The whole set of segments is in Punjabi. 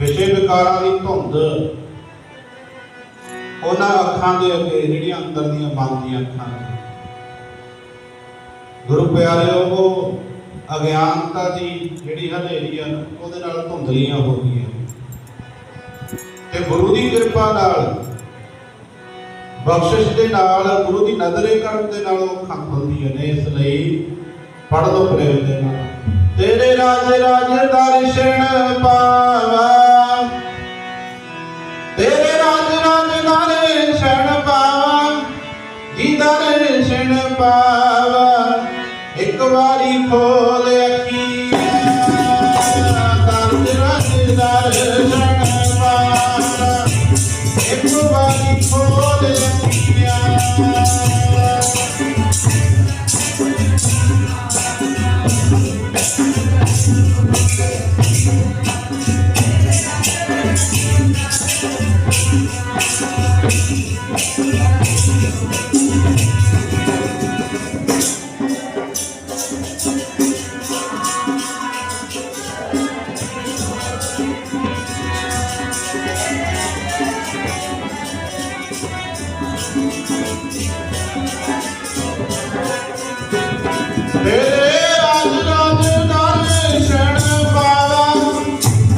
ਵਿਸ਼ੇ ਵਿਕਾਰਾਂ ਦੀ ਧੁੰਦ। ਉਹਨਾਂ ਅੱਖਾਂ ਦੇ ਅੱਗੇ ਜਿਹੜੀਆਂ ਅੰਦਰ ਦੀਆਂ ਮਨ ਅੱਖਾਂ ਨੇ। ਗੁਰੂ ਪਿਆਰਿਓ ਉਹ ਅਗਿਆਨਤਾ ਦੀ ਜਿਹੜੀ ਹਨੇਰੀ ਆ, ਉਹਦੇ ਨਾਲ ਧੁੰਦਲੀਆਂ ਹੋ ਗਈਆਂ। ਤੇ ਗੁਰੂ ਦੀ ਕਿਰਪਾ ਨਾਲ, ਬਖਸ਼ਿਸ਼ ਦੇ ਨਾਲ, ਗੁਰੂ ਦੀ ਨਜ਼ਰੇ ਕਰਨ ਦੇ ਨਾਲ ਉਹ ਅੱਖਾਂ ਖੁੱਲਦੀਆਂ ਨੇ, ਇਸ ਲਈ ਪੜ੍ਹ ਲਓ ਪ੍ਰੇਮ ਦੇ ਨਾਲ। ਤੇਰੇ ਰਾਜ ਰਾਜ ਦਰਸ਼ਨ बाबा एक बारी खोल Thank you.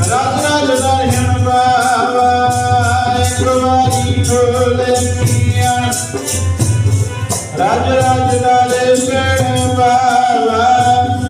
ਰਾਜ ਦਰਸ਼ਨ ਪਾਵਾ ਇੱਕ ਵਾਰੀ ਖੋਲ ਅੱਖੀਆਂ ਤੇਰੇ ਰਾਜ ਰਾਜ